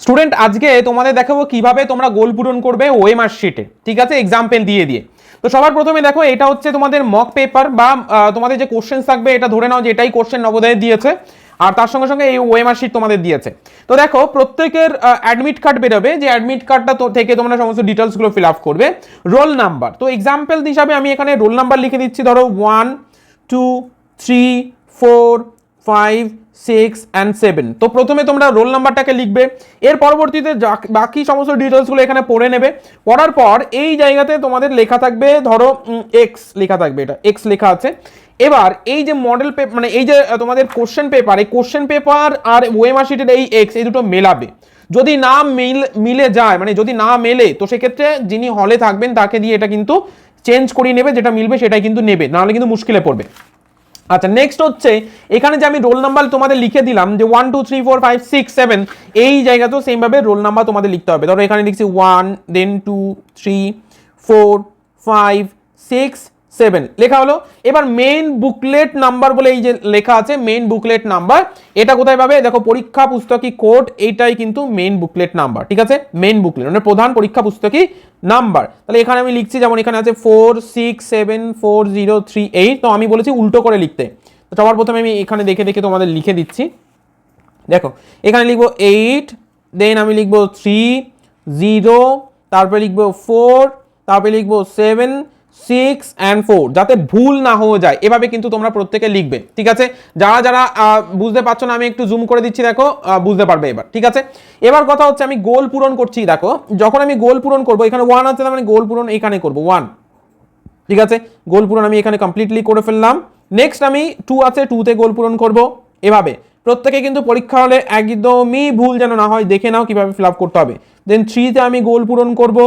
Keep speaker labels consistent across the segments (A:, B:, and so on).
A: Student আজকে তোমাদের দেখাবো কীভাবে তোমরা গোল পূরণ করবে ওএমআর শিটে ঠিক আছে? এক্সাম্পল দিয়ে দিয়ে। তো সবার প্রথমে দেখো, এটা হচ্ছে তোমাদের মক পেপার বা তোমাদের যে কোশ্চেন থাকবে, এটা ধরে নাও যে এটাই কোশ্চেন নবোদয়ে দিয়েছে। আর তার সঙ্গে সঙ্গে এই ওএমআর শিট তোমাদের দিয়েছে। তো দেখো, প্রত্যেকের অ্যাডমিট কার্ড বেরোবে। যে অ্যাডমিট কার্ডটা থেকে তোমরা সমস্ত ডিটেলসগুলো ফিল আপ করবে। রোল নাম্বার তো এক্সাম্পল হিসাবে আমি এখানে রোল নাম্বার লিখে দিচ্ছি। ধরো one two three four five six and seven তো প্রথমে তোমরা রোল নাম্বারটাকে লিখবে, এর পরবর্তীতে বাকি সমস্ত ডিটেলসগুলো এখানে পড়ে নেবে। পড়ার পর এই জায়গাতে তোমাদের লেখা থাকবে, ধরো এক্স লেখা থাকবে এটা এক্স লেখা আছে। এবার এই যে মডেল পেপার মানে এই যে তোমাদের কোশ্চেন পেপার এই কোশ্চেন পেপার আর ওয়েমার শিটের এই এক্স এই দুটো মেলাবে। যদি না মিল, মিলে যায় মানে যদি না মেলে, তো সেক্ষেত্রে যিনি হলে থাকবেন, তাকে দিয়ে এটা কিন্তু চেঞ্জ করিয়ে নেবে, যেটা মিলবে সেটাই কিন্তু নেবে। নাহলে কিন্তু মুশকিলে পড়বে। আচ্ছা নেক্সট হচ্ছে, এখানে যে আমি রোল নাম্বার তোমাদের লিখে দিলাম, যে one two three four five six seven এই জায়গাতেও সেমভাবে রোল নাম্বার তোমাদের লিখতে হবে। ধরো, এখানে লিখছি one then two three four five six seven. লেখা হলো, এবার মেইন বুকলেট নাম্বার বলে এই যে লেখা আছে মেইন বুকলেট নাম্বার এটা কোথায় পাবে? দেখো, পরীক্ষা পুস্তকী কোড, এইটাই কিন্তু মেইন বুকলেট নাম্বার ঠিক আছে? মেইন বুকলেট মানে প্রধান পরীক্ষা পুস্তকী নাম্বার তাহলে এখানে আমি লিখছি, যেমন এখানে আছে four six seven four zero three eight তো আমি বলেছি উল্টো করে লিখতে। তো সবার প্রথমে আমি এখানে দেখে দেখে তোমাদের লিখে দিচ্ছি। দেখো, এখানে লিখব এইট দেন আমি লিখব থ্রি জিরো তারপরে লিখব ফোর তারপরে লিখব সেভেন সিক্স অ্যান্ড ফোর যাতে ভুল না হয়ে যায়। এভাবে কিন্তু তোমরা প্রত্যেকে লিখবে, ঠিক আছে? যারা যারা বুঝতে পারছ না, আমি একটু জুম করে দিচ্ছি, দেখো বুঝতে পারবে এবার, ঠিক আছে? এবার কথা হচ্ছে, আমি গোল পূরণ করছি, দেখো। যখন আমি গোল পূরণ করব, এখানে ওয়ান আছে মানে গোল পূরণ এখানে করব ওয়ান ঠিক আছে? গোল পূরণ আমি এখানে কমপ্লিটলি করে ফেললাম। নেক্সট আমি টু আছে টুতে গোল পূরণ করব, এভাবে। প্রত্যেকে কিন্তু পরীক্ষা হলে একদমই ভুল যেন না হয়, দেখে নাও কীভাবে ফিল আপ করতে হবে। দেন থ্রিতে আমি গোল পূরণ করব।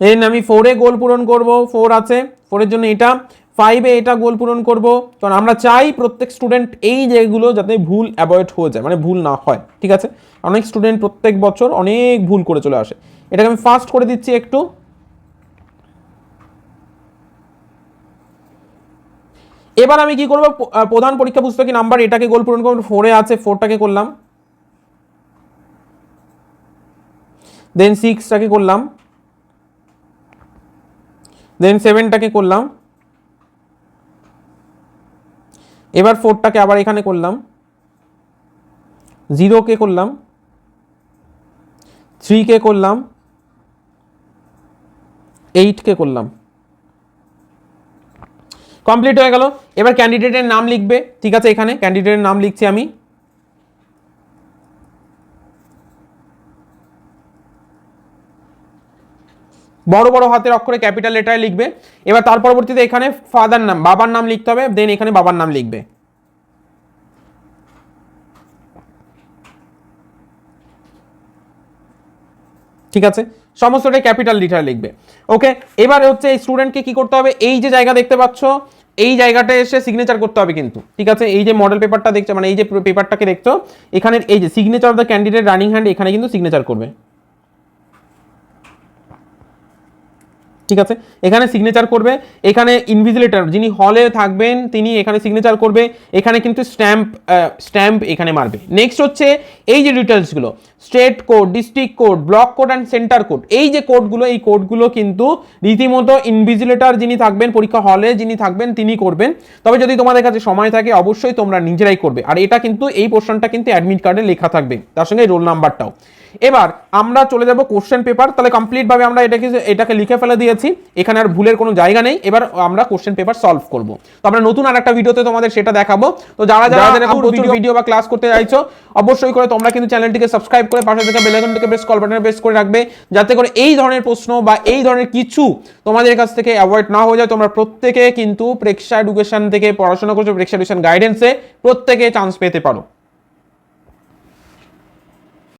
A: দেন আমি ফোরে গোল পূরণ করব ফোর আছে ফোরের জন্য এটা ফাইভে এটা গোল পূরণ করব। কারণ আমরা চাই প্রত্যেক স্টুডেন্ট এই যেগুলো যাতে ভুল অ্যাভয়েড হয়ে যায় মানে ভুল না হয়, ঠিক আছে? অনেক স্টুডেন্ট প্রত্যেক বছর অনেক ভুল করে চলে আসে। এটাকে আমি ফাস্ট করে দিচ্ছি একটু। এবার আমি কি করব? প্রধান পরীক্ষা পুস্তকে নাম্বার এটাকে গোল পূরণ করব ফোরে আছে ফোরটাকে করলাম। দেন সিক্সটাকে করলাম। দেন সেভেনটাকে করলাম? এবার ফোরটাকে আবার এখানে করলাম। জিরোকে করলাম। থ্রিকে করলাম। এইটকে করলাম। কমপ্লিট হয়ে গেল। এবার ক্যান্ডিডেটের নাম লিখবে। ঠিক আছে, এখানে ক্যান্ডিডেটের নাম লিখছি আমি। বড় বড় হাতের অক্ষরে ক্যাপিটাল লেটারে লিখবে। এবার তার পরবর্তীতে এখানে ফাদার নাম, বাবার নাম লিখতে হবে দেন এখানে বাবার নাম লিখবে। ঠিক আছে? সমস্তটাই ক্যাপিটাল লিটার লিখবে। ওকে এবার হচ্ছে এই স্টুডেন্টকে কি করতে হবে? এই যে জায়গা দেখতে পাচ্ছ, এই জায়গাটা এসে সিগনেচার করতে হবে কিন্তু। ঠিক আছে? এই যে মডেল পেপারটা দেখছ মানে এই যে পেপারটাকে দেখছ এখানে এই যে signature of the candidate running hand এখানে কিন্তু সিগনেচার করবে। ঠিক আছে? এখানে সিগনেচার করবে, এখানে ইনভিজিলেটর যিনি হলে থাকবেন, তিনি এখানে সিগনেচার করবে, এখানে কিন্তু স্ট্যাম্প স্ট্যাম্প এখানে মারবে। নেক্সট হচ্ছে এই যে ডিটেলসগুলো state code district code block code and centre code এই যে কোডগুলো এই কোডগুলো কিন্তু রীতিমতো ইনভিজিলেটর যিনি থাকবেন, পরীক্ষা হলে যিনি থাকবেন, তিনি করবেন। তবে যদি তোমাদের কাছে সময় থাকে, অবশ্যই তোমরা নিজেরাই করবে। আর এটা কিন্তু, এই পোর্শনটা কিন্তু অ্যাডমিট কার্ডে লেখা থাকবে, তার সঙ্গে রোল নাম্বারটাও এবার আমরা চলে যাব কোশ্চেন পেপার তাহলে কমপ্লিট ভাবে আমরা এটাকে এটাকে লিখে ফেলে দিয়েছি এখানে আর ভুলের কোনো জায়গা নেই। এবার আমরা কোশ্চেন পেপার সলভ করব। তো আমরা নতুন আর একটা ভিডিওতে তোমাদের সেটা দেখাবো। তো যারা যারা এরকম প্রচুর ভিডিও বা ক্লাস করতে চাইছো অবশ্যই করে তোমরা কিন্তু চ্যানেলটিকে সাবস্ক্রাইব করে পাশে থেকে বেল আইকনটিকে প্রেস কল বাটনে প্রেস করে রাখবে যাতে করে এই ধরনের প্রশ্ন বা এই ধরনের কিছু তোমাদের কাছ থেকে অ্যাভয়েড না হয়ে যায়। তোমরা প্রত্যেকে কিন্তু প্রেক্ষা এডুকেশন থেকে পড়াশোনা করছ প্রেক্ষা এডুকেশন গাইডেন্সে প্রত্যেকে চান্স পেতে পারো।